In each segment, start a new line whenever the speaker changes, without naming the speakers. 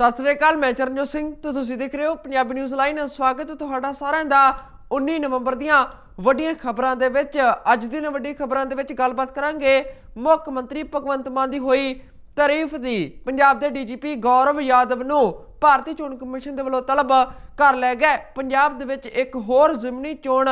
ਸਤਿ ਸ੍ਰੀ ਅਕਾਲ, ਮੈਂ ਚਰਨਜੋਤ ਸਿੰਘ ਤੇ ਤੁਸੀਂ ਦੇਖ ਰਹੇ ਹੋ ਪੰਜਾਬੀ ਨਿਊਜ਼ ਲਾਈਨ ਸਵਾਗਤ ਹੈ ਤੁਹਾਡਾ ਸਾਰਿਆਂ ਦਾ 19 ਨਵੰਬਰ ਦੀਆਂ ਵੱਡੀਆਂ ਖਬਰਾਂ ਦੇ ਵਿੱਚ। ਅੱਜ ਦੀਆਂ ਵੱਡੀ ਖਬਰਾਂ ਦੇ ਵਿੱਚ ਗੱਲਬਾਤ ਕਰਾਂਗੇ ਮੁੱਖ ਮੰਤਰੀ ਭਗਵੰਤ ਮਾਨ ਦੀ ਹੋਈ ਤਾਰੀਫ ਦੀ। ਪੰਜਾਬ ਦੇ ਡੀਜੀਪੀ ਗੌਰਵ ਯਾਦਵ ਨੂੰ ਭਾਰਤੀ ਚੋਣ ਕਮਿਸ਼ਨ ਦੇ ਵੱਲੋਂ ਤਲਬ ਕਰ ਲਿਆ ਗਿਆ। ਪੰਜਾਬ ਦੇ ਵਿੱਚ ਇੱਕ ਹੋਰ ਜ਼ਿਮਨੀ ਚੋਣ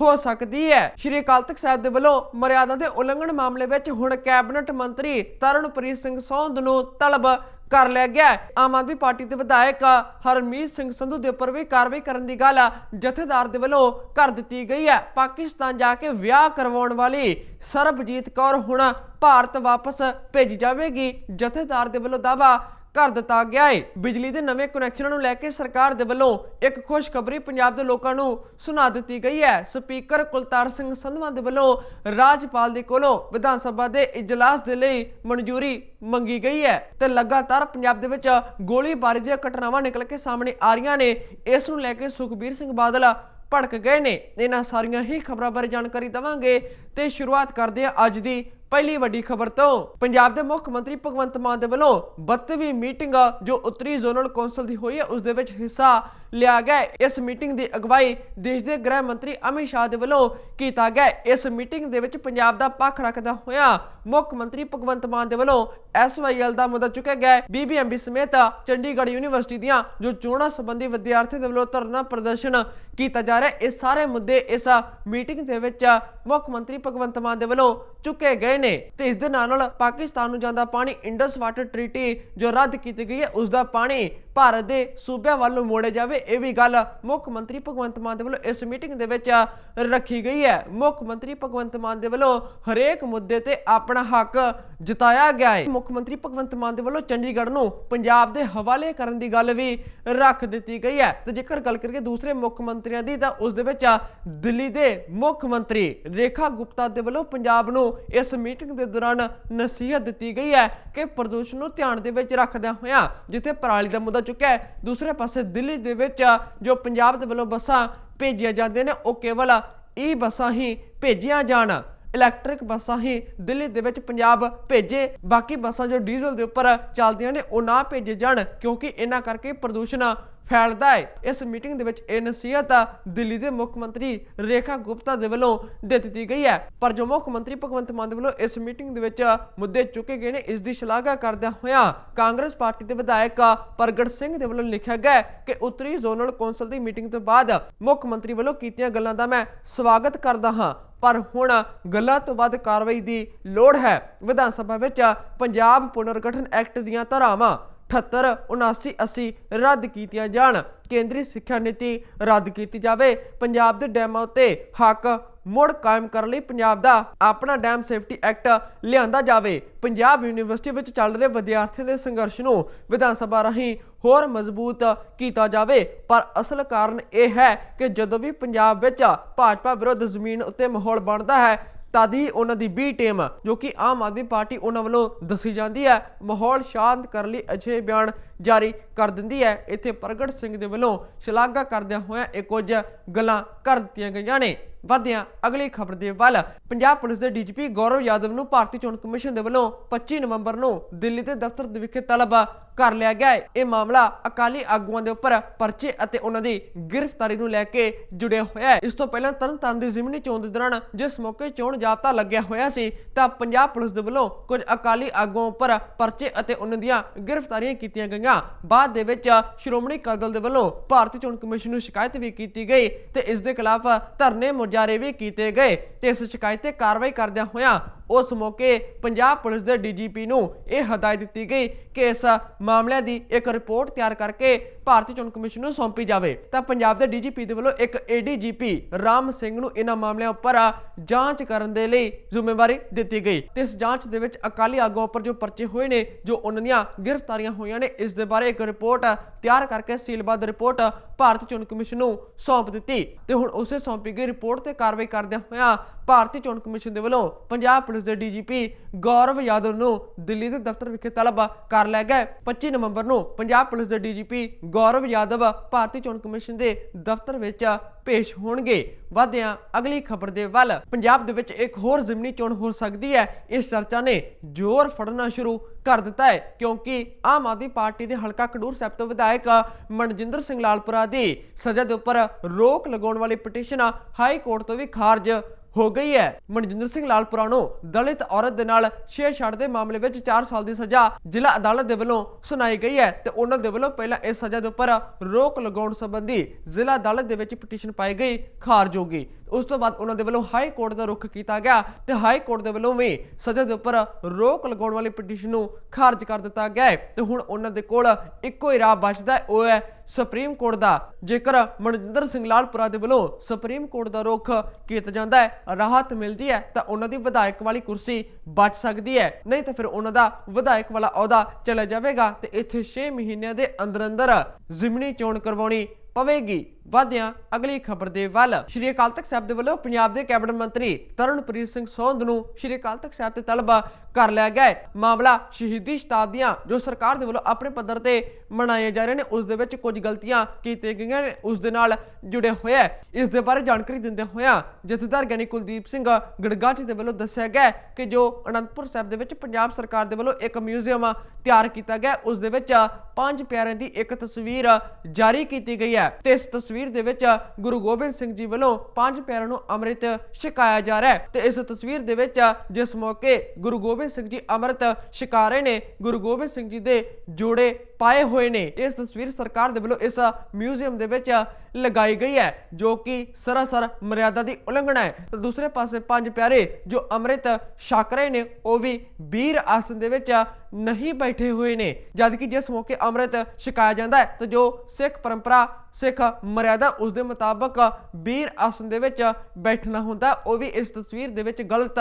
ਹੋ ਸਕਦੀ ਹੈ। ਸ਼੍ਰੀ ਅਕਾਲ ਤਖਤ ਸਾਹਿਬ ਦੇ ਵੱਲੋਂ ਮਰਿਆਦਾ ਦੇ ਉਲੰਘਣ ਮਾਮਲੇ ਵਿੱਚ ਹੁਣ ਕੈਬਨਿਟ ਮੰਤਰੀ ਤਰਨਪ੍ਰੀਤ ਸਿੰਘ ਸੌਂਦ ਨੂੰ ਤਲਬ ਕਰ ਲਿਆ ਗਿਆ ਆਮ ਆਦਮੀ ਪਾਰਟੀ ਦੇ ਵਿਧਾਇਕ ਹਰਮੀਤ ਸਿੰਘ ਸੰਧੂ ਦੇ ਉੱਪਰ ਵੀ ਕਾਰਵਾਈ ਕਰਨ ਦੀ ਗੱਲ ਜਥੇਦਾਰ ਦੇ ਵੱਲੋਂ ਕਰ ਦਿੱਤੀ ਗਈ ਹੈ। ਪਾਕਿਸਤਾਨ ਜਾ ਕੇ ਵਿਆਹ ਕਰਵਾਉਣ ਵਾਲੀ ਸਰਬਜੀਤ ਕੌਰ ਹੁਣ ਭਾਰਤ ਵਾਪਸ ਭੇਜੀ ਜਾਵੇਗੀ। ਜਥੇਦਾਰ ਦੇ ਵੱਲੋਂ ਦਾਅਵਾ ਕਰ ਦਿੱਤਾ ਗਿਆ ਹੈ ਬਿਜਲੀ ਦੇ ਨਵੇਂ ਕਨੈਕਸ਼ਨਾਂ ਨੂੰ ਲੈ ਕੇ ਸਰਕਾਰ ਦੇ ਵੱਲੋਂ ਇੱਕ ਖੁਸ਼ਖਬਰੀ ਪੰਜਾਬ ਦੇ ਲੋਕਾਂ ਨੂੰ ਸੁਣਾ ਦਿੱਤੀ ਗਈ ਹੈ। ਸਪੀਕਰ ਕੁਲਤਾਰ ਸਿੰਘ ਸੰਧਵਾ ਦੇ ਵੱਲੋਂ ਰਾਜਪਾਲ ਦੇ ਕੋਲੋਂ ਵਿਧਾਨ ਸਭਾ ਦੇ ਇਜਲਾਸ ਦੇ ਲਈ ਮਨਜ਼ੂਰੀ ਮੰਗੀ ਗਈ ਹੈ ਤੇ ਲਗਾਤਾਰ ਪੰਜਾਬ ਦੇ ਵਿੱਚ ਗੋਲੀਬਾਰੀ ਦੀਆਂ ਘਟਨਾਵਾਂ ਨਿਕਲ ਕੇ ਸਾਹਮਣੇ ਆ ਰਹੀਆਂ ਨੇ। ਇਸ ਨੂੰ ਲੈ ਕੇ ਸੁਖਬੀਰ ਸਿੰਘ ਬਾਦਲ ਭੜਕ ਗਏ ਨੇ। ਇਹਨਾਂ ਸਾਰੀਆਂ ਹੀ ਖਬਰਾਂ ਬਾਰੇ ਜਾਣਕਾਰੀ ਦਵਾਂਗੇ ਤੇ ਸ਼ੁਰੂਆਤ ਕਰਦੇ ਹਾਂ ਅੱਜ ਦੀ ਪਹਿਲੀ ਵੱਡੀ ਖਬਰ ਤੋਂ ਪੰਜਾਬ ਦੇ ਮੁੱਖ ਮੰਤਰੀ ਭਗਵੰਤ ਮਾਨ ਦੇ ਵੱਲੋਂ 32ਵੀਂ ਮੀਟਿੰਗ, ਜੋ ਉੱਤਰੀ ਜ਼ੋਨਲ ਕੌਂਸਲ ਦੀ ਹੋਈ ਹੈ, ਉਸ ਦੇ ਵਿੱਚ ਹਿੱਸਾ ਲਿਆ ਗਿਆ ਇਸ ਮੀਟਿੰਗ ਦੀ ਅਗਵਾਈ ਦੇਸ਼ ਦੇ ਗ੍ਰਹਿ ਮੰਤਰੀ ਅਮਿਤ ਸ਼ਾਹ ਦੇ ਵੱਲੋਂ ਕੀਤਾ ਗਿਆ ਇਸ ਮੀਟਿੰਗ ਦੇ ਵਿੱਚ ਪੰਜਾਬ ਦਾ ਪੱਖ ਰੱਖਦਾ ਹੋਇਆ ਮੁੱਖ ਮੰਤਰੀ ਭਗਵੰਤ ਮਾਨ ਦੇ ਵੱਲੋਂ ਐਸਵਾਈਐਲ ਦਾ ਮੁੱਦਾ ਚੁੱਕਿਆ ਗਿਆ ਬੀਬੀਐਮਬੀ ਸਮੇਤ ਚੰਡੀਗੜ੍ਹ ਯੂਨੀਵਰਸਿਟੀ ਦੀਆਂ ਜੋ ਚੋਣਾਂ ਸੰਬੰਧੀ ਵਿਦਿਆਰਥੀਆਂ ਦੇ ਵੱਲੋਂ ਧਰਨਾ ਪ੍ਰਦਰਸ਼ਨ ਕੀਤਾ ਜਾ ਰਿਹਾ ਇਹ ਸਾਰੇ ਮੁੱਦੇ ਇਸ ਮੀਟਿੰਗ ਦੇ ਵਿੱਚ ਮੁੱਖ ਮੰਤਰੀ ਭਗਵੰਤ ਮਾਨ ਦੇ ਵੱਲੋਂ ਚੁੱਕੇ ਗਏ ਨੇ। ਤੇ ਇਸ ਦੇ ਨਾਲ ਨਾਲ ਪਾਕਿਸਤਾਨ ਨੂੰ ਜਾਂਦਾ ਪਾਣੀ ਇੰਡਸ ਵਾਟਰ ਟ੍ਰੀਟੀ ਜੋ ਰੱਦ ਕੀਤੀ ਗਈ ਹੈ, ਉਸ ਦਾ ਪਾਣੀ ਭਾਰਤ ਦੇ ਸੂਬਿਆਂ ਵੱਲ ਨੂੰ ਮੋੜੇ ਜਾਵੇ, ਇਹ ਵੀ ਗੱਲ ਮੁੱਖ ਮੰਤਰੀ ਭਗਵੰਤ ਮਾਨ ਦੇ ਵੱਲੋਂ ਇਸ ਮੀਟਿੰਗ ਦੇ ਵਿੱਚ ਰੱਖੀ ਗਈ ਹੈ। ਮੁੱਖ ਮੰਤਰੀ ਭਗਵੰਤ ਮਾਨ ਦੇ ਵੱਲੋਂ ਹਰੇਕ ਮੁੱਦੇ ਤੇ ਆਪਣਾ ਹੱਕ ਜਤਾਇਆ ਗਿਆ ਹੈ। ਮੁੱਖ ਮੰਤਰੀ ਭਗਵੰਤ ਮਾਨ ਦੇ ਵੱਲੋਂ ਚੰਡੀਗੜ੍ਹ ਨੂੰ ਪੰਜਾਬ ਦੇ ਹਵਾਲੇ ਕਰਨ ਦੀ ਗੱਲ ਵੀ ਰੱਖ ਦਿੱਤੀ ਗਈ ਹੈ। ਤੇ ਜੇਕਰ ਗੱਲ ਕਰੀਏ ਦੂਸਰੇ ਮੁੱਖ ਮੰਤਰੀਆਂ ਦੀ, ਤਾਂ ਉਸ ਦੇ ਵਿੱਚ ਦਿੱਲੀ ਦੇ ਮੁੱਖ ਮੰਤਰੀ ਰੇਖਾ ਗੁਪਤਾ ਦੇ ਵੱਲੋਂ ਪੰਜਾਬ ਨੂੰ ਇਸ ਮੀਟਿੰਗ ਦੇ ਦੌਰਾਨ ਨਸੀਹਤ ਦਿੱਤੀ ਗਈ ਹੈ ਕਿ ਪ੍ਰਦੂਸ਼ਣ ਨੂੰ ਧਿਆਨ ਦੇ ਵਿੱਚ ਰੱਖਦਿਆਂ ਹੋਇਆਂ ਜਿੱਥੇ ਪਰਾਲੀ ਦਾ ਮੁੱਦਾ ਚੁੱਕਿਆ ਹੈ। ਦੂਸਰੇ ਪਾਸੇ ਦਿੱਲੀ ਦੇ ਵਿੱਚ ਜੋ ਪੰਜਾਬ ਦੇ ਵੱਲੋਂ ਬੱਸਾਂ ਭੇਜੀਆਂ ਜਾਂਦੀਆਂ ਨੇ, ਉਹ ਕੇਵਲ ਈ ਬੱਸਾਂ ਹੀ ਭੇਜੀਆਂ ਜਾਣ। ਇਲੈਕਟ੍ਰਿਕ ਬੱਸਾਂ ਹੀ ਦਿੱਲੀ ਦੇ ਵਿੱਚ ਪੰਜਾਬ ਭੇਜੇ। ਬਾਕੀ ਬੱਸਾਂ ਜੋ ਡੀਜ਼ਲ ਦੇ ਉੱਪਰ ਚੱਲਦੀਆਂ ਨੇ, ਉਹ ਨਾ ਭੇਜੇ ਜਾਣ, ਕਿਉਂਕਿ ਇਹਨਾਂ ਕਰਕੇ ਪ੍ਰਦੂਸ਼ਣ ਫੈਲਦਾ ਹੈ। ਇਸ ਮੀਟਿੰਗ ਦੇ ਵਿੱਚ ਇਹ ਨਸੀਹਤ ਦਿੱਲੀ ਦੇ ਮੁੱਖ ਮੰਤਰੀ ਰੇਖਾ ਗੁਪਤਾ ਦੇ ਵੱਲੋਂ ਦੇ ਦਿੱਤੀ ਗਈ ਹੈ। ਪਰ ਜੋ ਮੁੱਖ ਮੰਤਰੀ ਭਗਵੰਤ ਮਾਨ ਦੇ ਵੱਲੋਂ ਇਸ ਮੀਟਿੰਗ ਦੇ ਵਿੱਚ ਮੁੱਦੇ ਚੁੱਕੇ ਗਏ ਨੇ, ਇਸ ਦੀ ਸ਼ਲਾਘਾ ਕਰਦਿਆਂ ਹੋਇਆਂ ਕਾਂਗਰਸ ਪਾਰਟੀ ਦੇ ਵਿਧਾਇਕ ਪ੍ਰਗਟ ਸਿੰਘ ਦੇ ਵੱਲੋਂ ਲਿਖਿਆ ਗਿਆ ਕਿ ਉੱਤਰੀ ਜ਼ੋਨਲ ਕੌਂਸਲ ਦੀ ਮੀਟਿੰਗ ਤੋਂ ਬਾਅਦ ਮੁੱਖ ਮੰਤਰੀ ਵੱਲੋਂ ਕੀਤੀਆਂ ਗੱਲਾਂ ਦਾ ਮੈਂ ਸਵਾਗਤ ਕਰਦਾ ਹਾਂ। ਪਰ ਹੁਣ ਗੱਲਾਂ ਤੋਂ ਵੱਧ ਕਾਰਵਾਈ ਦੀ ਲੋੜ ਹੈ। ਵਿਧਾਨ ਸਭਾ ਵਿੱਚ ਪੰਜਾਬ ਪੁਨਰਗਠਨ ਐਕਟ ਦੀਆਂ ਧਾਰਾਵਾਂ 78 79 80 ਰੱਦ ਕੀਤੀਆਂ ਜਾਣ। ਕੇਂਦਰੀ ਸਿੱਖਿਆ ਨੀਤੀ ਰੱਦ ਕੀਤੀ ਜਾਵੇ। ਪੰਜਾਬ ਦੇ ਡੈਮਾਂ ਉੱਤੇ ਹੱਕ ਮੁੜ ਕਾਇਮ ਕਰਨ ਲਈ ਪੰਜਾਬ ਦਾ ਆਪਣਾ ਡੈਮ ਸੇਫਟੀ ਐਕਟ ਲਿਆਂਦਾ ਜਾਵੇ। ਪੰਜਾਬ ਯੂਨੀਵਰਸਿਟੀ ਵਿੱਚ ਚੱਲ ਰਹੇ ਵਿਦਿਆਰਥੀਆਂ ਦੇ ਸੰਘਰਸ਼ ਨੂੰ ਵਿਧਾਨ ਸਭਾ ਰਾਹੀਂ ਹੋਰ ਮਜ਼ਬੂਤ ਕੀਤਾ ਜਾਵੇ। ਪਰ ਅਸਲ ਕਾਰਨ ਇਹ ਹੈ ਕਿ ਜਦੋਂ ਵੀ ਪੰਜਾਬ ਵਿੱਚ ਭਾਜਪਾ ਵਿਰੁੱਧ ਜ਼ਮੀਨ ਉੱਤੇ ਮਾਹੌਲ ਬਣਦਾ ਹੈ ਤਦ ਉਹਨਾਂ ਦੀ ਬੀ ਟੀਮ ਜੋ ਕਿ ਆਮ ਆਦਮੀ ਪਾਰਟੀ ਉਹਨਾਂ ਵੱਲੋਂ ਦੱਸੀ ਜਾਂਦੀ ਹੈ। ਮਾਹੌਲ ਸ਼ਾਂਤ ਕਰਨ ਲਈ ਅਜਿਹੇ ਬਿਆਨ ਜਾਰੀ ਕਰ ਦਿੰਦੀ ਹੈ। ਇੱਥੇ ਪ੍ਰਗਟ ਸਿੰਘ ਦੇ ਵੱਲੋਂ ਸ਼ਲਾਘਾ ਕਰਦਿਆਂ ਹੋਇਆਂ ਇਹ ਕੁਝ ਗੱਲਾਂ ਕਰ ਦਿੱਤੀਆਂ ਗਈਆਂ ਨੇ। ਵਧਿਆਂ, ਅਗਲੀ ਖਬਰ ਦੇ ਵੱਲ ਪੰਜਾਬ ਪੁਲਿਸ ਦੇ ਡੀਜੀਪੀ ਗੌਰਵ ਯਾਦਵ ਨੂੰ ਭਾਰਤੀ ਚੋਣ ਕਮਿਸ਼ਨ ਦੇ ਵੱਲੋਂ 25 ਨਵੰਬਰ ਨੂੰ ਦਿੱਲੀ ਦੇ ਦਫ਼ਤਰ ਦੇ ਵਿਖੇ ਤਲਬ ਕਰ ਲਿਆ ਗਿਆ ਹੈ। ਇਹ ਮਾਮਲਾ ਅਕਾਲੀ ਆਗੂਆਂ ਦੇ ਉੱਪਰ ਪਰਚੇ ਅਤੇ ਉਹਨਾਂ ਦੀ ਗ੍ਰਿਫਤਾਰੀ ਨੂੰ ਲੈ ਕੇ ਜੁੜਿਆ ਹੋਇਆ ਹੈ। ਇਸ ਤੋਂ ਪਹਿਲਾਂ ਤਰਨਤਾਰਨ ਦੀ ਜ਼ਿਮਨੀ ਚੋਣ ਦੇ ਦੌਰਾਨ ਜਿਸ ਮੌਕੇ ਚੋਣ ਜਾਬਤਾ ਲੱਗਿਆ ਹੋਇਆ ਸੀ, ਤਾਂ ਪੰਜਾਬ ਪੁਲਿਸ ਦੇ ਵੱਲੋਂ ਕੁਝ ਅਕਾਲੀ ਆਗੂਆਂ ਉੱਪਰ ਪਰਚੇ ਅਤੇ ਉਹਨਾਂ ਦੀਆਂ ਗ੍ਰਿਫਤਾਰੀਆਂ ਕੀਤੀਆਂ ਗਈਆਂ। ਬਾਅਦ ਦੇ ਵਿੱਚ ਸ਼੍ਰੋਮਣੀ ਅਕਾਲੀ ਦਲ ਦੇ ਵੱਲੋਂ ਭਾਰਤੀ ਚੋਣ ਕਮਿਸ਼ਨ ਨੂੰ ਸ਼ਿਕਾਇਤ ਵੀ ਕੀਤੀ ਗਈ ਤੇ ਇਸ ਦੇ ਖਿਲਾਫ ਧਰਨੇ ਮੁਜ਼ਾਹਰੇ ਵੀ ਕੀਤੇ ਗਏ ਤੇ ਇਸ ਸ਼ਿਕਾਇਤ ਤੇ ਕਾਰਵਾਈ ਕਰਦਿਆਂ ਹੋਇਆਂ ਉਸ ਮੌਕੇ ਪੰਜਾਬ ਪੁਲਿਸ ਦੇ ਡੀਜੀਪੀ ਨੂੰ ਇਹ ਹਦਾਇਤ ਦਿੱਤੀ ਗਈ ਕਿ ਇਸ ਮਾਮਲੇ ਦੀ ਇੱਕ ਰਿਪੋਰਟ ਤਿਆਰ ਕਰਕੇ ਭਾਰਤੀ ਚੋਣ ਕਮਿਸ਼ਨ ਨੂੰ ਸੌਂਪੀ ਜਾਵੇ, ਤਾਂ ਪੰਜਾਬ ਦੇ ਡੀਜੀਪੀ ਦੇ ਵੱਲੋਂ ਇੱਕ ਏਡੀਜੀਪੀ ਰਾਮ ਸਿੰਘ ਨੂੰ ਇਹਨਾਂ ਮਾਮਲਿਆਂ ਉੱਪਰ ਜਾਂਚ ਕਰਨ ਦੇ ਲਈ ਜ਼ਿੰਮੇਵਾਰੀ ਦਿੱਤੀ ਗਈ। ਤੇ ਇਸ ਜਾਂਚ ਦੇ ਵਿੱਚ ਅਕਾਲੀ ਆਗੂਆਂ ਉੱਪਰ ਜੋ ਪਰਚੇ ਹੋਏ ਨੇ, ਜੋ ਉਹਨਾਂ ਦੀਆਂ ਗ੍ਰਿਫਤਾਰੀਆਂ ਹੋਈਆਂ ਨੇ, ਇਸ ਦੇ ਬਾਰੇ ਇੱਕ ਰਿਪੋਰਟ ਤਿਆਰ ਕਰਕੇ ਸੀਲਬੱਧ ਰਿਪੋਰਟ ਭਾਰਤੀ ਚੋਣ ਕਮਿਸ਼ਨ ਨੂੰ ਸੌਂਪ ਦਿੱਤੀ। ਤੇ ਹੁਣ ਉਸੇ ਸੌਂਪੀ ਗਈ ਰਿਪੋਰਟ ਤੇ ਕਾਰਵਾਈ ਕਰਦਿਆਂ ਹੋਇਆਂ ਭਾਰਤੀ ਚੋਣ ਕਮਿਸ਼ਨ ਦੇ ਵੱਲੋਂ ਪੰਜਾਬ ਪੁਲਿਸ ਦੇ ਡੀਜੀਪੀ ਗੌਰਵ ਯਾਦਵ ਨੂੰ ਦਿੱਲੀ ਦੇ ਦਫ਼ਤਰ ਵਿਖੇ ਤਲਬ ਕਰ ਲਿਆ ਗਿਆ ਹੈ। 25 ਨਵੰਬਰ ਨੂੰ ਪੰਜਾਬ ਪੁਲਿਸ ਦੇ ਡੀਜੀਪੀ ਗੌਰਵ ਯਾਦਵ ਭਾਰਤੀ ਚੋਣ ਕਮਿਸ਼ਨ ਦੇ ਦਫ਼ਤਰ ਵਿੱਚ ਪੇਸ਼ ਹੋਣਗੇ ਵਧਿਆਂ ਅਗਲੀ ਖਬਰ ਦੇ ਵੱਲ ਪੰਜਾਬ ਦੇ ਵਿੱਚ ਇੱਕ ਹੋਰ ਜ਼ਿਮਨੀ ਚੋਣ ਹੋ ਸਕਦੀ ਹੈ ਇਸ ਚਰਚਾ ਨੇ ਜ਼ੋਰ ਫੜਨਾ ਸ਼ੁਰੂ ਕਰ ਦਿੱਤਾ ਹੈ ਕਿਉਂਕਿ ਆਮ ਆਦਮੀ ਪਾਰਟੀ ਦੇ ਹਲਕਾ ਖਡੂਰ ਸਾਹਿਬ ਤੋਂ ਵਿਧਾਇਕ ਮਨਜਿੰਦਰ ਸਿੰਘ ਲਾਲਪੁਰਾ ਦੀ ਸਜ਼ਾ ਦੇ ਉੱਪਰ ਰੋਕ ਲਗਾਉਣ ਵਾਲੀ ਪਟੀਸ਼ਨ ਹਾਈ ਕੋਰਟ ਤੋਂ ਵੀ ਖਾਰਜ ਹੋ ਗਈ ਹੈ। ਮਨਜਿੰਦਰ ਸਿੰਘ ਲਾਲਪੁਰਾ ਨੂੰ ਦਲਿਤ ਔਰਤ ਦੇ ਨਾਲ ਛੇੜਛਾੜ ਦੇ ਮਾਮਲੇ ਵਿੱਚ 4 ਸਾਲ ਦੀ ਸਜ਼ਾ ਜ਼ਿਲ੍ਹਾ ਅਦਾਲਤ ਦੇ ਵੱਲੋਂ ਸੁਣਾਈ ਗਈ ਹੈ ਤੇ ਉਹਨਾਂ ਦੇ ਵੱਲੋਂ ਪਹਿਲਾਂ ਇਸ ਸਜ਼ਾ ਦੇ ਉੱਪਰ ਰੋਕ ਲਗਾਉਣ ਸੰਬੰਧੀ ਜ਼ਿਲ੍ਹਾ ਅਦਾਲਤ ਦੇ ਵਿੱਚ ਪਟੀਸ਼ਨ ਪਾਈ ਗਈ ਖਾਰਜ ਹੋ ਗਈ। ਉਸ ਤੋਂ ਬਾਅਦ ਉਹਨਾਂ ਦੇ ਵੱਲੋਂ ਹਾਈ ਕੋਰਟ ਦਾ ਰੁਖ ਕੀਤਾ ਗਿਆ ਤੇ ਹਾਈ ਕੋਰਟ ਦੇ ਵੱਲੋਂ ਵੀ ਸਜ਼ਾ ਦੇ ਉੱਪਰ ਰੋਕ ਲਗਾਉਣ ਵਾਲੀ ਪਟੀਸ਼ਨ ਨੂੰ ਖਾਰਜ ਕਰ ਦਿੱਤਾ ਗਿਆ ਹੈ। ਤੇ ਹੁਣ ਉਹਨਾਂ ਦੇ ਕੋਲ ਇੱਕੋ ਹੀ ਰਾਹ ਬਚਦਾ ਉਹ ਹੈ ਸੁਪਰੀਮ ਕੋਰਟ ਦਾ। ਜੇਕਰ ਮਨਜਿੰਦਰ ਸਿੰਘ ਲਾਲਪੁਰਾ ਦੇ ਵੱਲੋਂ ਸੁਪਰੀਮ ਕੋਰਟ ਦਾ ਰੁਖ ਕੀਤਾ ਜਾਂਦਾ ਹੈ, ਰਾਹਤ ਮਿਲਦੀ ਹੈ, ਤਾਂ ਉਹਨਾਂ ਦੀ ਵਿਧਾਇਕ ਵਾਲੀ ਕੁਰਸੀ ਬਚ ਸਕਦੀ ਹੈ। ਨਹੀਂ ਤਾਂ ਫਿਰ ਉਹਨਾਂ ਦਾ ਵਿਧਾਇਕ ਵਾਲਾ ਅਹੁਦਾ ਚਲਾ ਜਾਵੇਗਾ ਤੇ ਇੱਥੇ 6 ਮਹੀਨਿਆਂ ਦੇ ਅੰਦਰ ਅੰਦਰ ਜ਼ਿਮਨੀ ਚੋਣ ਕਰਵਾਉਣੀ ਪਵੇਗੀ। ਵਾਦਿਆਂ ਅਗਲੀ ਖਬਰ ਦੇ ਵੱਲ। ਸ਼੍ਰੀ ਅਕਾਲ ਤਖਤ ਸਾਹਿਬ ਦੇ ਵੱਲੋਂ ਪੰਜਾਬ ਦੇ ਕੈਬਨਿਟ ਮੰਤਰੀ ਤਰਨਪ੍ਰੀਤ ਸਿੰਘ ਸੋਂਧ ਨੂੰ ਸ਼੍ਰੀ ਅਕਾਲ ਤਖਤ ਸਾਹਿਬ ਤੇ ਤਲਬ ਕਰ ਲਿਆ ਗਿਆ ਹੈ। ਮਾਮਲਾ ਸ਼ਹੀਦੀ ਸ਼ਤਾਬਦੀਆਂ ਜੋ ਸਰਕਾਰ ਦੇ ਵੱਲੋਂ ਆਪਣੇ ਪੱਧਰ ਤੇ ਮਨਾਏ ਜਾ ਰਹੇ ਨੇ ਉਸ ਦੇ ਵਿੱਚ ਕੁਝ ਗਲਤੀਆਂ ਕੀਤੀਆਂ ਗਈਆਂ ਨੇ ਉਸ ਦੇ ਨਾਲ ਜੁੜੇ ਹੋਇਆ ਇਸ ਦੇ ਬਾਰੇ ਜਾਣਕਾਰੀ ਦਿੰਦੇ ਹੋਇਆ ਜਥੇਦਾਰ ਗਿਆਨੀ ਕੁਲਦੀਪ ਸਿੰਘ ਗੜਗਾਚੀ ਦੇ ਵੱਲੋਂ ਦੱਸਿਆ ਗਿਆ ਕਿ ਜੋ ਅਨੰਦਪੁਰ ਸਾਹਿਬ ਦੇ ਵਿੱਚ ਪੰਜਾਬ ਸਰਕਾਰ ਦੇ ਵੱਲੋਂ ਇੱਕ ਮਿਊਜ਼ੀਅਮ ਤਿਆਰ ਕੀਤਾ ਗਿਆ ਹੈ, ਉਸ ਦੇ ਵਿੱਚ ਪੰਜ ਪਿਆਰਿਆਂ ਦੀ ਇੱਕ ਤਸਵੀਰ ਜਾਰੀ ਕੀਤੀ ਗਈ ਹੈ ਤੇ ਇਸ ਤਸਵੀਰ ਤਸਵੀਰ ਦੇ ਵਿੱਚ ਗੁਰੂ ਗੋਬਿੰਦ ਸਿੰਘ ਜੀ ਵੱਲੋਂ ਪੰਜ ਪਿਆਰਿਆਂ ਨੂੰ ਅੰਮ੍ਰਿਤ ਛਕਾਇਆ ਜਾ ਰਿਹਾ ਹੈ ਤੇ ਇਸ ਤਸਵੀਰ ਦੇ ਵਿੱਚ ਜਿਸ ਮੌਕੇ ਗੁਰੂ ਗੋਬਿੰਦ ਸਿੰਘ ਜੀ ਅੰਮ੍ਰਿਤ ਛਕਾ ਰਹੇ ਨੇ, ਗੁਰੂ ਗੋਬਿੰਦ ਸਿੰਘ ਜੀ ਦੇ ਜੋੜੇ ਪਾਏ ਹੋਏ ਨੇ। ਇਸ ਤਸਵੀਰ ਸਰਕਾਰ ਦੇ ਵੱਲੋਂ ਇਸ ਮਿਊਜ਼ੀਅਮ ਦੇ ਵਿੱਚ ਲਗਾਈ ਗਈ ਹੈ, ਜੋ ਕਿ ਸਰਾਸਰ ਮਰਿਆਦਾ ਦੀ ਉਲੰਘਣਾ ਹੈ। ਤੇ ਦੂਸਰੇ ਪਾਸੇ ਪੰਜ ਪਿਆਰੇ ਜੋ ਅੰਮ੍ਰਿਤ ਛਕ ਰਹੇ ਨੇ, ਉਹ ਵੀ ਵੀਰ ਆਸਨ ਦੇ ਵਿੱਚ ਨਹੀਂ ਬੈਠੇ ਹੋਏ ਨੇ। ਜਦ ਕਿ ਜਿਸ ਮੌਕੇ ਅੰਮ੍ਰਿਤ ਛਕਾਇਆ ਜਾਂਦਾ ਹੈ, ਤੇ ਜੋ ਸਿੱਖ ਪਰੰਪਰਾ, ਸਿੱਖ ਮਰਿਆਦਾ ਉਸ ਦੇ ਮੁਤਾਬਕ ਵੀਰ ਆਸਨ ਦੇ ਵਿੱਚ ਬੈਠਣਾ ਹੁੰਦਾ ਉਹ ਵੀ ਇਸ ਤਸਵੀਰ ਦੇ ਵਿੱਚ ਗਲਤ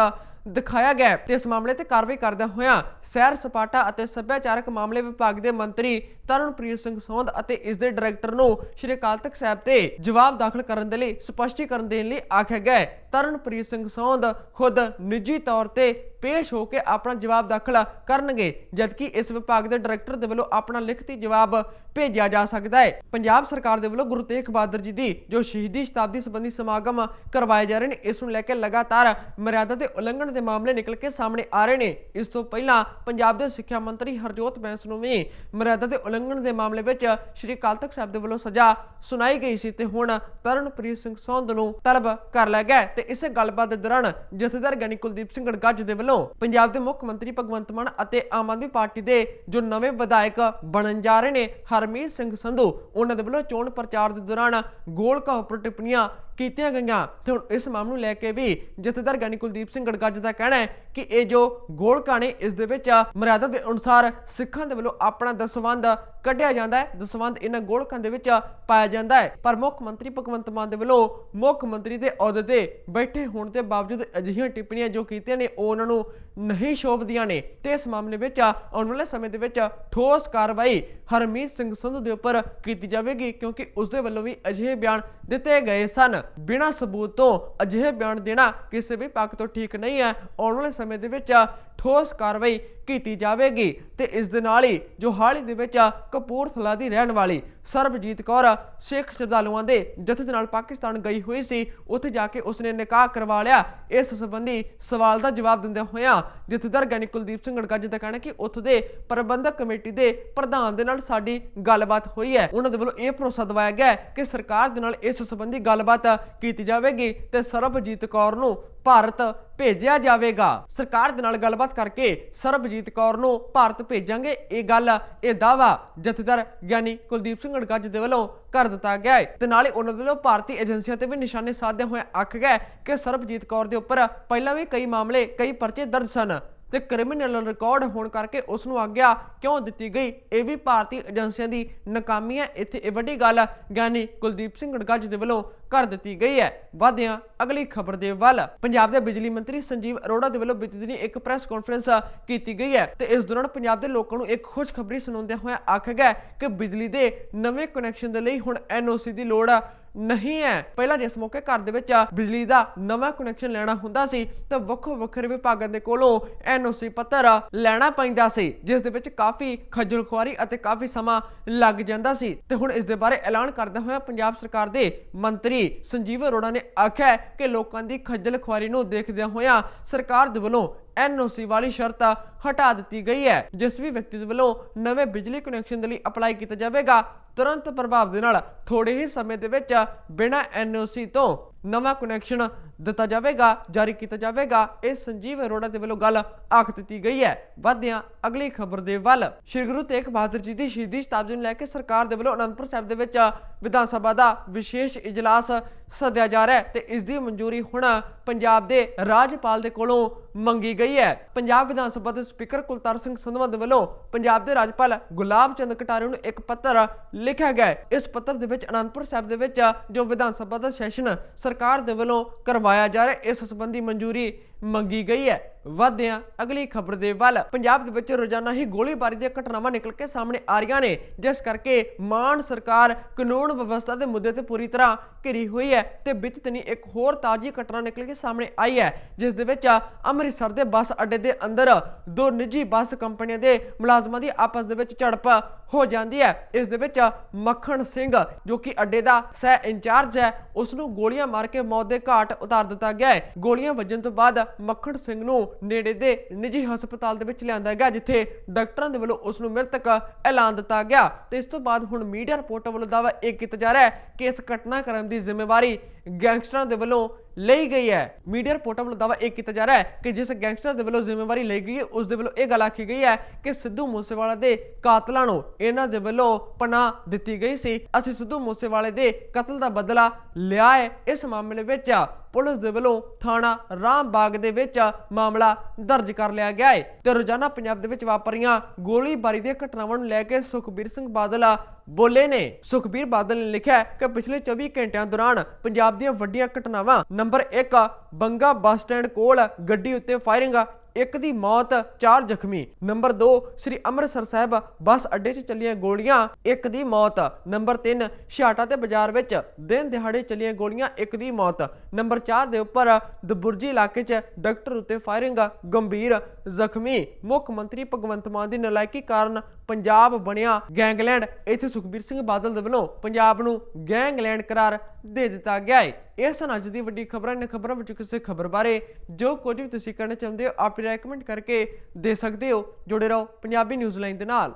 ਦਿਖਾਇਆ ਗਿਆ ਤੇ ਇਸ ਮਾਮਲੇ ਤੇ ਕਾਰਵਾਈ ਕਰਦਿਆਂ ਹੋਇਆਂ ਸੈਰ ਸਪਾਟਾ ਅਤੇ ਸੱਭਿਆਚਾਰਕ ਮਾਮਲੇ ਵਿਭਾਗ ਦੇ ਮੰਤਰੀ ਤਰਨਪ੍ਰੀਤ ਸਿੰਘ ਸੌਂਦ ਅਤੇ ਇਸ ਦੇ ਡਾਇਰੈਕਟਰ ਨੂੰ ਸ਼੍ਰੀ ਅਕਾਲ ਤਖਤ ਸਾਹਿਬ ਤੇ ਜਵਾਬ ਦਾਖਲ ਕਰਨ ਦੇ ਲਈ ਸਪਸ਼ਟੀਕਰਨ ਦੇਣ ਲਈ ਆਖਿਆ ਗਿਆ ਤਰਨਪ੍ਰੀਤ ਸਿੰਘ ਸੌਂਦ ਖੁਦ ਨਿੱਜੀ ਤੌਰ ਤੇ ਪੇਸ਼ ਹੋ ਕੇ ਆਪਣਾ ਜਵਾਬ ਦਾਖਲ ਕਰਨਗੇ, ਜਦਕਿ ਇਸ ਵਿਭਾਗ ਦੇ ਡਾਇਰੈਕਟਰ ਦੇ ਵੱਲੋਂ ਆਪਣਾ ਲਿਖਤੀ ਜਵਾਬ ਭੇਜਿਆ ਜਾ ਸਕਦਾ ਹੈ। ਪੰਜਾਬ ਸਰਕਾਰ ਦੇ ਵੱਲੋਂ ਗੁਰੂ ਤੇਗ ਬਹਾਦਰ ਜੀ ਦੀ ਜੋ ਸ਼ਹੀਦੀ ਸ਼ਤਾਬਦੀ ਸੰਬੰਧੀ ਸਮਾਗਮ ਕਰਵਾਏ ਜਾ ਰਹੇ ਨੇ, ਇਸ ਨੂੰ ਲੈ ਕੇ ਲਗਾਤਾਰ ਮਰਿਆਦਾ ਦੇ ਉਲੰਘਣ ਦੇ ਮਾਮਲੇ ਨਿਕਲ ਕੇ ਸਾਹਮਣੇ ਆ ਰਹੇ ਨੇ। ਇਸ ਤੋਂ ਪਹਿਲਾਂ ਪੰਜਾਬ ਦੇ ਸਿੱਖਿਆ ਮੰਤਰੀ ਹਰਜੋਤ ਬੈਂਸ ਨੂੰ ਵੀ ਮਰਿਆਦਾ ਦੇ ਉਲੰਘਣ ਦੇ ਮਾਮਲੇ ਵਿੱਚ ਸ਼੍ਰੀ ਅਕਾਲ ਤਖਤ ਸਾਹਿਬ ਦੇ ਵੱਲੋਂ ਸਜ਼ਾ ਸੁਣਾਈ ਗਈ ਸੀ ਤੇ ਹੁਣ ਤਰਨਪ੍ਰੀਤ ਸਿੰਘ ਸੌਂਦ ਨੂੰ ਤਲਬ ਕਰ ਲਿਆ ਗਿਆ ਤੇ ਇਸੇ ਗੱਲਬਾਤ ਦੇ ਦੌਰਾਨ ਜਥੇਦਾਰ ਗਿਆਨੀ ਕੁਲਦੀਪ ਸਿੰਘ ਗੜਗੱਜ ਦੇ ਵੱਲੋਂ ਪੰਜਾਬ ਦੇ ਮੁੱਖ ਮੰਤਰੀ ਭਗਵੰਤ ਮਾਨ ਅਤੇ ਆਮ ਆਦਮੀ ਪਾਰਟੀ ਦੇ ਜੋ ਨਵੇਂ ਵਿਧਾਇਕ ਬਣਨ ਜਾ ਰਹੇ ਨੇ ਹਰਮੀਤ ਸਿੰਘ ਸੰਧੂ, ਉਹਨਾਂ ਦੇ ਵੱਲੋਂ ਚੋਣ ਪ੍ਰਚਾਰ ਦੇ ਦੌਰਾਨ ਗੋਲਕਾ ਉੱਪਰ ਟਿੱਪਣੀਆਂ ਕੀਤੀਆਂ ਗਈਆਂ। ਤੇ ਹੁਣ ਇਸ ਮਾਮਲੇ ਨੂੰ ਲੈ ਕੇ ਵੀ ਜਥੇਦਾਰ ਗਿਆਨੀ ਕੁਲਦੀਪ ਸਿੰਘ ਗੜਗੱਜ ਦਾ ਕਹਿਣਾ ਹੈ ਕਿ ਇਹ ਜੋ ਗੋਲਕਾ ਨੇ ਇਸ ਦੇ ਵਿੱਚ ਮਰਿਆਦਾ ਦੇ ਅਨੁਸਾਰ ਸਿੱਖਾਂ ਦੇ ਵੱਲੋਂ ਆਪਣਾ ਦਸਵੰਧ ਕੱਢਿਆ ਜਾਂਦਾ ਹੈ। ਦਸਵੰਧ ਇਹਨਾਂ ਗੋਲਕਾਂ ਦੇ ਵਿੱਚ ਪਾਇਆ ਜਾਂਦਾ ਹੈ। ਪਰ ਮੁੱਖ ਮੰਤਰੀ ਭਗਵੰਤ ਮਾਨ ਦੇ ਵੱਲੋਂ ਮੁੱਖ ਮੰਤਰੀ ਦੇ ਅਹੁਦੇ ਤੇ ਬੈਠੇ ਹੋਣ ਦੇ ਬਾਵਜੂਦ ਅਜਿਹੀਆਂ ਟਿੱਪਣੀਆਂ ਜੋ ਕੀਤੀਆਂ ਨੇ, ਉਹ ਉਹਨਾਂ ਨੂੰ ਨਹੀਂ ਸ਼ੋਭਦੀਆਂ ਨੇ। ਤੇ ਇਸ ਮਾਮਲੇ ਵਿੱਚ, ਆਉਣ ਵਾਲੇ ਸਮੇਂ ਦੇ ਵਿੱਚ ਠੋਸ ਕਾਰਵਾਈ ਹਰਮੀਤ ਸਿੰਘ ਸੰਧੂ ਦੇ ਉੱਪਰ ਕੀਤੀ ਜਾਵੇਗੀ, ਕਿਉਂਕਿ ਉਸ ਦੇ ਵੱਲੋਂ ਵੀ ਅਜਿਹੇ ਬਿਆਨ ਦਿੱਤੇ ਗਏ ਸਨ। ਬਿਨਾਂ ਸਬੂਤ ਤੋਂ ਅਜਿਹੇ ਬਿਆਨ ਦੇਣਾ ਕਿਸੇ ਵੀ ਪੱਖ ਤੋਂ ਠੀਕ ਨਹੀਂ ਹੈ। ਆਉਣ ਵਾਲੇ ਸਮੇਂ ਦੇ ਵਿੱਚ ਠੋਸ ਕਾਰਵਾਈ ਕੀਤੀ ਜਾਵੇਗੀ ਤੇ ਇਸ ਦੇ ਨਾਲ ਹੀ ਜੋ ਹਾਲ ਹੀ ਦੇ ਵਿੱਚ ਕਪੂਰਥਲਾ ਦੀ ਰਹਿਣ ਵਾਲੀ ਸਰਬਜੀਤ ਕੌਰ ਸਿੱਖ ਸ਼ਰਧਾਲੂਆਂ ਦੇ ਜਥੇ ਦੇ ਨਾਲ ਪਾਕਿਸਤਾਨ ਗਈ ਹੋਈ ਸੀ, ਉੱਥੇ ਜਾ ਕੇ ਉਸਨੇ ਨਿਕਾਹ ਕਰਵਾ ਲਿਆ। ਇਸ ਸੰਬੰਧੀ ਸਵਾਲ ਦਾ ਜਵਾਬ ਦਿੰਦੇ ਹੋਇਆਂ ਜਥੇਦਾਰ ਗਿਆਨੀ ਕੁਲਦੀਪ ਸਿੰਘ ਗੜਗੱਜ ਦਾ ਕਹਿਣਾ ਕਿ ਉੱਥੋਂ ਦੇ ਪ੍ਰਬੰਧਕ ਕਮੇਟੀ ਦੇ ਪ੍ਰਧਾਨ ਦੇ ਨਾਲ ਸਾਡੀ ਗੱਲਬਾਤ ਹੋਈ ਹੈ। ਉਹਨਾਂ ਦੇ ਵੱਲੋਂ ਇਹ ਭਰੋਸਾ ਦਿਵਾਇਆ ਗਿਆ ਕਿ ਸਰਕਾਰ ਦੇ ਨਾਲ ਇਸ ਸੰਬੰਧੀ ਗੱਲਬਾਤ ਕੀਤੀ ਜਾਵੇਗੀ ਤੇ ਸਰਬਜੀਤ ਕੌਰ ਨੂੰ ਭਾਰਤ ਭੇਜਿਆ ਜਾਵੇਗਾ। ਸਰਕਾਰ ਦੇ ਨਾਲ ਗੱਲਬਾਤ ਕਰਕੇ ਸਰਬਜੀਤ ਕੌਰ ਨੂੰ ਭਾਰਤ ਭੇਜਾਂਗੇ। ਇਹ ਗੱਲ, ਇਹ ਦਾਵਾ ਜਥੇਦਾਰ ਗਿਆਨੀ ਕੁਲਦੀਪ ਸਿੰਘ ਗੜਗੱਜ ਦੇ ਵੱਲੋਂ ਕਰ ਦਿੱਤਾ ਗਿਆ ਹੈ। ਤੇ ਨਾਲੇ ਉਹਨਾਂ ਦੇ ਵੱਲੋਂ ਭਾਰਤੀ ਏਜੰਸੀਆਂ ਤੇ ਵੀ ਨਿਸ਼ਾਨੇ ਸਾਧਦੇ ਹੋਏ ਆਖ ਗਿਆ ਕਿ ਸਰਬਜੀਤ ਕੌਰ ਦੇ ਉੱਪਰ ਪਹਿਲਾਂ ਵੀ ਕਈ ਮਾਮਲੇ, ਕਈ ਪਰਚੇ ਦਰਜ ਸਨ। ਤੇ ਕ੍ਰਿਮੀਨਲ ਰਿਕਾਰਡ ਹੋਣ ਕਰਕੇ ਉਸ ਨੂੰ ਆਗਿਆ ਕਿਉਂ ਦਿੱਤੀ ਗਈ? ਇਹ ਵੀ ਭਾਰਤੀ ਏਜੰਸੀਆਂ ਦੀ ਨਾਕਾਮੀ ਹੈ। ਇੱਥੇ ਇਹ ਵੱਡੀ ਗੱਲ ਗਿਆਨੀ ਕੁਲਦੀਪ ਸਿੰਘ ਗੜਗੱਜ ਦੇ ਵੱਲੋਂ ਕਰ ਦਿੱਤੀ ਗਈ ਹੈ। ਵਾਦਿਆਂ ਅਗਲੀ ਖਬਰ ਦੇ ਵੱਲ। ਪੰਜਾਬ ਦੇ ਬਿਜਲੀ ਮੰਤਰੀ ਸੰਜੀਵ ਅਰੋੜਾ ਦੇ ਵੱਲੋਂ ਬੀਤੀ ਦਿਨੀ ਇੱਕ ਪ੍ਰੈਸ ਕਾਨਫਰੰਸ ਕੀਤੀ ਗਈ ਹੈ ਤੇ ਇਸ ਦੌਰਾਨ ਪੰਜਾਬ ਦੇ ਲੋਕਾਂ ਨੂੰ ਇੱਕ ਖੁਸ਼ਖਬਰੀ ਸੁਣਾਉਂਦਿਆਂ ਹੋਇਆ ਆਖਿਆ ਗਿਆ ਕਿ ਬਿਜਲੀ ਦੇ ਨਵੇਂ ਕਨੈਕਸ਼ਨ ਦੇ ਲਈ ਹੁਣ ਐਨਓਸੀ ਦੀ ਲੋੜ ਨਹੀਂ ਹੈ। ਪਹਿਲਾਂ ਜਿਸ ਮੌਕੇ ਘਰ ਦੇ ਵਿੱਚ ਬਿਜਲੀ ਦਾ ਨਵਾਂ ਕਨੈਕਸ਼ਨ ਲੈਣਾ ਹੁੰਦਾ ਸੀ, ਤਾਂ ਵੱਖੋ ਵੱਖਰੇ ਵਿਭਾਗਾਂ ਦੇ ਕੋਲੋਂ ਐਨਓਸੀ ਪੱਤਰ ਲੈਣਾ ਪੈਂਦਾ ਸੀ, ਜਿਸ ਦੇ ਵਿੱਚ ਕਾਫੀ ਖੱਜਲ ਖੁਆਰੀ ਅਤੇ ਕਾਫੀ ਸਮਾਂ ਲੱਗ ਜਾਂਦਾ ਸੀ। ਤੇ ਹੁਣ ਇਸ ਦੇ ਬਾਰੇ ਐਲਾਨ ਕਰਦਾ ਹੋਇਆ ਪੰਜਾਬ ਸਰਕਾਰ ਦੇ ਮੰਤਰੀ ਸੰਜੀਵ ਅਰੋੜਾ ਨੇ ਆਖਿਆ ਕਿ ਲੋਕਾਂ ਦੀ ਖੱਜਲ ਖੁਆਰੀ ਨੂੰ ਦੇਖਦਿਆਂ ਹੋਇਆਂ ਸਰਕਾਰ ਦੇ ਵੱਲੋਂ ਐਨਓਸੀ ਵਾਲੀ ਸ਼ਰਤ ਹਟਾ ਦਿੱਤੀ ਗਈ ਹੈ, ਜਿਸ ਵੀ ਵਿਅਕਤੀ ਦੇ ਵੱਲੋਂ ਨਵੇਂ ਬਿਜਲੀ ਕਨੈਕਸ਼ਨ ਦੇ ਲਈ ਅਪਲਾਈ ਕੀਤਾ ਜਾਵੇਗਾ, ਤੁਰੰਤ ਪ੍ਰਭਾਵ ਦੇ ਨਾਲ ਥੋੜੇ ਹੀ ਸਮੇਂ ਦੇ ਵਿੱਚ ਬਿਨਾਂ ਐਨਓਸੀ ਤੋਂ ਨਵਾਂ ਕਨੈਕਸ਼ਨ ਦਿੱਤਾ ਜਾਵੇਗਾ, ਜਾਰੀ ਕੀਤਾ ਜਾਵੇਗਾ। ਇਹ ਸੰਜੀਵ ਅਰੋੜਾ ਦੇ ਵੱਲੋਂ ਗੱਲ ਆਖ ਦਿੱਤੀ ਗਈ ਹੈ। ਵਧਦਿਆਂ ਅਗਲੀ ਖਬਰ ਦੇ ਵੱਲ। ਸ਼੍ਰੀ ਗੁਰੂ ਤੇਗ ਬਹਾਦਰ ਜੀ ਦੀ ਸ਼ਹੀਦੀ ਸ਼ਤਾਬਦੀ ਨੂੰ ਲੈ ਕੇ ਸਰਕਾਰ ਦੇ ਵੱਲੋਂ ਅਨੰਦਪੁਰ ਸਾਹਿਬ ਦੇ ਵਿੱਚ ਵਿਧਾਨ ਸਭਾ ਦਾ ਵਿਸ਼ੇਸ਼ ਇਜਲਾਸ ਸੱਦਿਆ ਜਾ ਰਿਹਾ ਹੈ ਤੇ ਇਸ ਦੀ ਮਨਜ਼ੂਰੀ ਹੁਣ ਪੰਜਾਬ ਦੇ ਰਾਜਪਾਲ ਦੇ ਕੋਲੋਂ ਮੰਗੀ ਗਈ ਹੈ। ਪੰਜਾਬ ਵਿਧਾਨ ਸਭਾ ਦੇ ਸਪੀਕਰ ਕੁਲਤਾਰ ਸਿੰਘ ਸੰਧਵਾ ਦੇ ਵੱਲੋਂ ਪੰਜਾਬ ਦੇ ਰਾਜਪਾਲ ਗੁਲਾਬ ਚੰਦ ਕਟਾਰੀਆ ਨੂੰ ਇੱਕ ਪੱਤਰ ਲਿਖਿਆ ਗਿਆ ਇਸ ਪੱਤਰ ਦੇ ਵਿੱਚ ਅਨੰਦਪੁਰ ਸਾਹਿਬ ਦੇ ਵਿੱਚ ਜੋ ਵਿਧਾਨ ਸਭਾ ਦਾ ਸੈਸ਼ਨ ਸਰਕਾਰ ਦੇ ਵੱਲੋਂ ਕਰਵਾਇਆ ਜਾ ਰਿਹਾ। ਇਸ ਸੰਬੰਧੀ ਮਨਜ਼ੂਰੀ ਮੰਗੀ ਗਈ ਹੈ। ਵਧਦਿਆਂ ਅਗਲੀ ਖਬਰ ਦੇ ਵੱਲ ਪੰਜਾਬ ਦੇ ਵਿੱਚ ਰੋਜ਼ਾਨਾ ਹੀ ਗੋਲੀਬਾਰੀ ਦੀਆਂ ਘਟਨਾਵਾਂ ਨਿਕਲ ਕੇ ਸਾਹਮਣੇ ਆ ਰਹੀਆਂ ਨੇ, ਜਿਸ ਕਰਕੇ ਮਾਨ ਸਰਕਾਰ ਕਾਨੂੰਨ ਵਿਵਸਥਾ ਦੇ ਮੁੱਦੇ ਤੇ ਪੂਰੀ ਤਰ੍ਹਾਂ ਘਿਰੀ ਹੋਈ ਹੈ ਤੇ ਵਿੱਚ ਤਨੀ ਇੱਕ ਹੋਰ ਤਾਜ਼ੀ ਘਟਨਾ ਨਿਕਲ ਕੇ ਸਾਹਮਣੇ ਆਈ ਹੈ, ਜਿਸ ਦੇ ਵਿੱਚ ਅੰਮ੍ਰਿਤਸਰ ਦੇ ਬੱਸ ਅੱਡੇ ਦੇ ਅੰਦਰ ਦੋ ਨਿੱਜੀ ਬੱਸ ਕੰਪਨੀਆਂ ਦੇ ਮੁਲਾਜ਼ਮਾਂ ਦੀ ਆਪਸ ਦੇ ਵਿੱਚ ਝੜਪ ਹੋ ਜਾਂਦੀ ਹੈ। ਇਸ ਦੇ ਵਿੱਚ ਮੱਖਣ ਸਿੰਘ, ਜੋ ਕਿ ਅੱਡੇ ਦਾ ਸਹਿ ਇੰਚਾਰਜ ਹੈ ਉਸ ਨੂੰ ਗੋਲੀਆਂ ਮਾਰ ਕੇ ਮੌਤ ਦੇ ਘਾਟ ਉਤਾਰ ਦਿੱਤਾ ਗਿਆ ਹੈ। ਗੋਲੀਆਂ ਵੱਜਣ ਤੋਂ ਬਾਅਦ ਮੱਖਣ ਸਿੰਘ ਨੂੰ ਨੇੜੇ ਦੇ ਨਿੱਜੀ ਹਸਪਤਾਲ ਦੇ ਵਿੱਚ ਲਿਆਂਦਾ ਗਿਆ, ਜਿੱਥੇ ਡਾਕਟਰਾਂ ਦੇ ਵੱਲੋਂ ਉਸ ਨੂੰ ਮ੍ਰਿਤਕ ਐਲਾਨ ਦਿੱਤਾ ਗਿਆ। ਤੇ ਇਸ ਤੋਂ ਬਾਅਦ ਹੁਣ ਮੀਡੀਆ ਰਿਪੋਰਟਾਂ ਵੱਲੋਂ ਦਾਅਵਾ ਇਹ ਕੀਤਾ ਜਾ ਰਿਹਾ ਹੈ ਕਿ ਇਸ ਘਟਨਾਕ੍ਰਮ ਦੀ ਜ਼ਿੰਮੇਵਾਰੀ ਗੈਂਗਸਟਰਾਂ ਦੇ ਵੱਲੋਂ ਲਈ ਗਈ ਹੈ। ਮੀਡੀਆ ਰਿਪੋਰਟਾਂ ਵੱਲੋਂ ਦਾਅਵਾ ਇਹ ਕੀਤਾ ਜਾ ਰਿਹਾ ਹੈ ਕਿ ਜਿਸ ਗੈਂਗਸਟਰ ਦੇ ਵੱਲੋਂ ਜ਼ਿੰਮੇਵਾਰੀ ਲਈ ਗਈ ਹੈ, ਉਸ ਦੇ ਵੱਲੋਂ ਇਹ ਗੱਲ ਆਖੀ ਗਈ ਹੈ ਕਿ ਸਿੱਧੂ ਮੂਸੇਵਾਲਾ ਦੇ ਕਾਤਲਾਂ ਨੂੰ ਇਹਨਾਂ ਦੇ ਵੱਲੋਂ ਪਨਾਹ ਦਿੱਤੀ ਗਈ ਸੀ। ਅਸੀਂ ਸਿੱਧੂ ਮੂਸੇਵਾਲੇ ਦੇ ਕਤਲ ਦਾ ਬਦਲਾ ਲਿਆ ਹੈ। ਇਸ ਮਾਮਲੇ ਵਿੱਚ ਪੁਲਿਸ ਦੇ ਵੱਲੋਂ ਥਾਣਾ ਰਾਮਬਾਗ ਦੇ ਵਿੱਚ ਮਾਮਲਾ ਦਰਜ ਕਰ ਲਿਆ ਗਿਆ ਹੈ ਤੇ ਰੋਜ਼ਾਨਾ ਪੰਜਾਬ ਦੇ ਵਿੱਚ ਵਾਪਰੀਆਂ ਗੋਲੀਬਾਰੀ ਦੀਆਂ ਘਟਨਾਵਾਂ ਨੂੰ ਲੈ ਕੇ ਸੁਖਬੀਰ ਸਿੰਘ ਬਾਦਲ ਬੋਲੇ ਨੇ। ਸੁਖਬੀਰ ਬਾਦਲ ਨੇ ਲਿਖਿਆ ਕਿ ਪਿਛਲੇ 24 ਘੰਟਿਆਂ ਦੌਰਾਨ ਪੰਜਾਬ ਦੀਆਂ ਵੱਡੀਆਂ ਘਟਨਾਵਾਂ, ਨੰਬਰ 1 ਬੰਗਾ ਬੱਸ ਸਟੈਂਡ ਕੋਲ ਗੱਡੀ ਉੱਤੇ ਫਾਇਰਿੰਗ ਇੱਕ ਦੀ ਮੌਤ, ਚਾਰ ਜ਼ਖਮੀ। ਨੰਬਰ 2 ਸ੍ਰੀ ਅੰਮ੍ਰਿਤਸਰ ਸਾਹਿਬ ਬੱਸ ਅੱਡੇ 'ਚ ਚੱਲੀਆਂ ਗੋਲੀਆਂ, ਇੱਕ ਦੀ ਮੌਤ। ਨੰਬਰ 3 ਛਿਆਟਾ ਤੇ ਬਾਜ਼ਾਰ ਵਿੱਚ ਦਿਨ ਦਿਹਾੜੇ ਚੱਲੀਆਂ ਗੋਲੀਆਂ, ਇੱਕ ਦੀ ਮੌਤ। ਨੰਬਰ 4 ਦੇ ਉੱਪਰ ਦਬੁਰਜੀ ਇਲਾਕੇ 'ਚ ਡਾਕਟਰ ਉੱਤੇ ਫਾਇਰਿੰਗ, ਗੰਭੀਰ ਜ਼ਖਮੀ। ਮੁੱਖ ਮੰਤਰੀ ਭਗਵੰਤ ਮਾਨ ਦੀ ਨਲਾਇਕੀ ਕਾਰਨ ਪੰਜਾਬ ਬਣਿਆ ਗੈਂਗਲੈਂਡ। ਇੱਥੇ ਸੁਖਬੀਰ ਸਿੰਘ ਬਾਦਲ ਦੇ ਵੱਲੋਂ ਪੰਜਾਬ ਨੂੰ ਗੈਂਗਲੈਂਡ ਕਰਾਰ ਦੇ ਦਿੱਤਾ ਗਿਆ ਹੈ ਇਹ ਸਨ ਅੱਜ ਦੀ ਵੱਡੀ ਖਬਰਾਂ। ਨੇ ਖਬਰਾਂ ਵਿੱਚ ਕਿਸੇ ਖਬਰ ਬਾਰੇ ਜੋ ਕੁਝ ਵੀ ਤੁਸੀਂ ਕਹਿਣਾ ਚਾਹੁੰਦੇ ਹੋ ਆਪਣੀ ਰਾਏ ਕਰਕੇ ਦੇ ਸਕਦੇ ਹੋ। ਜੁੜੇ ਰਹੋ ਪੰਜਾਬੀ ਨਿਊਜ਼ ਲਾਈਨ ਦੇ ਨਾਲ।